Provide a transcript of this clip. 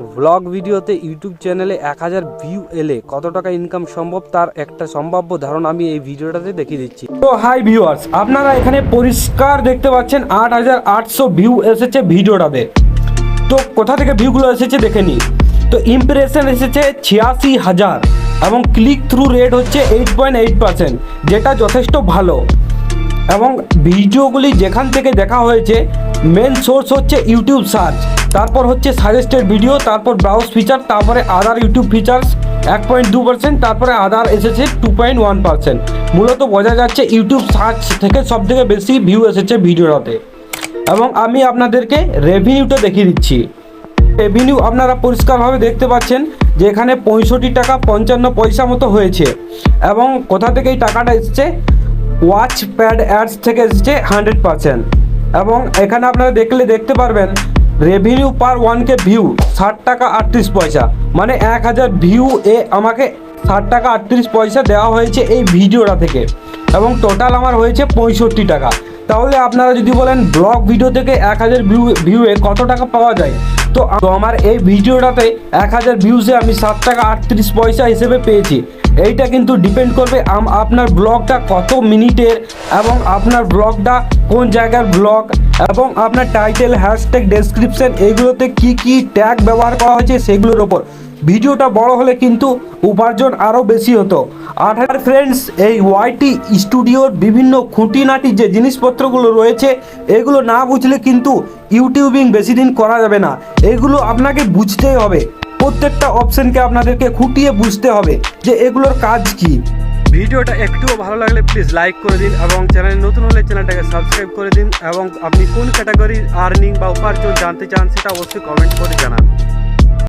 Vlog ভিডিওতে YouTube চ্যানেলে এক হাজার ভিউ এলে কত টাকা ইনকাম সম্ভব তার একটা সম্ভাব্য ধারণা আমি এই ভিডিওটাতে দেখিয়ে দিচ্ছি। তো হাই ভিউয়ার্স আপনারা এখানে পরিষ্কার দেখতে পাচ্ছেন আট হাজার আটশো ভিউ এসেছে ভিডিওটাতে। তো কোথা থেকে ভিউগুলো এসেছে দেখে নিই তো ইমপ্রেশন এসেছে ছিয়াশি হাজার এবং ক্লিক থ্রু রেট হচ্ছে এইট পয়েন্ট এইট পার্সেন্ট যেটা যথেষ্ট ভালো। এবং ভিডিওগুলি যেখান থেকে দেখা হয়েছে মেন সোর্স হচ্ছে ইউটিউব সার্চ তারপর হচ্ছে সাজেস্টেড ভিডিও, তারপর ব্রাউজ ফিচার তারপরে আদার ইউটিউব ফিচার্স এক পয়েন্ট দু পার্সেন্ট তারপরে আদার এসেছে টু পয়েন্ট ওয়ান পার্সেন্ট মূলত বোঝা যাচ্ছে ইউটিউব সার্চ থেকে সব থেকে বেশি ভিউ এসেছে ভিডিওটাতে এবং আমি আপনাদেরকে রেভিনিউটা দেখিয়ে দিচ্ছি। রেভিনিউ আপনারা পরিষ্কারভাবে দেখতে পাচ্ছেন যে এখানে পঁয়ষট্টি টাকা পঞ্চান্ন পয়সা মতো হয়েছে। এবং কোথা থেকে এই টাকাটা এসছে? ওয়াচ প্যাড অ্যাডস থেকে এসছে হান্ড্রেড পার্সেন্ট এবং এখানে আপনারা দেখলে দেখতে পারবেন revenue per one K view ষাট টাকা আটত্রিশ পয়সা। মানে এক হাজার ভিউ এ আমাকে ষাট টাকা আটত্রিশ পয়সা দেওয়া হয়েছে এই ভিডিওটা থেকে। এবং টোটাল আমার হয়েছে পঁয়ষট্টি টাকা। তাহলে আপনারা যদি বলেন ব্লগ ভিডিও থেকে এক হাজার ভিউ ভিউয়ে কত টাকা পাওয়া যায়? তো তো আমার এই ভিডিওটাতে এক হাজার ভিউসে আমি সাত টাকা আটত্রিশ পয়সা হিসেবে পেয়েছি। এইটা কিন্তু ডিপেন্ড করবে আপনার ব্লগটা কত মিনিটের এবং আপনার ব্লগটা কোন জায়গার ব্লগ এবং আপনার টাইটেল হ্যাশট্যাগ ডেসক্রিপশন এগুলোতে কি কি ট্যাগ ব্যবহার করা হয়েছে সেগুলোর ওপর। ভিডিওটা বড় হলে কিন্তু উপার্জন আরও বেশি হতো। আর ফ্রেন্ডস এই ওয়াইটি স্টুডিওর বিভিন্ন খুঁটিনাটি যে জিনিসপত্রগুলো রয়েছে, এগুলো না বুঝলে কিন্তু ইউটিউবিং বেশি দিন করা যাবে না। এগুলো আপনাকে বুঝতেই হবে। প্রত্যেকটা অপশনকে আপনাদেরকে খুঁটিয়ে বুঝতে হবে যে এগুলোর কাজ কি। ভিডিওটা একটুও ভালো লাগলে প্লিজ লাইক করে দিন এবং চ্যানেল নতুন হলে চ্যানেলটাকে সাবস্ক্রাইব করে দিন এবং আপনি কোন ক্যাটাগরির আর্নিং বা উপার্জন জানতে চান সেটা অবশ্যই কমেন্ট করে জানান।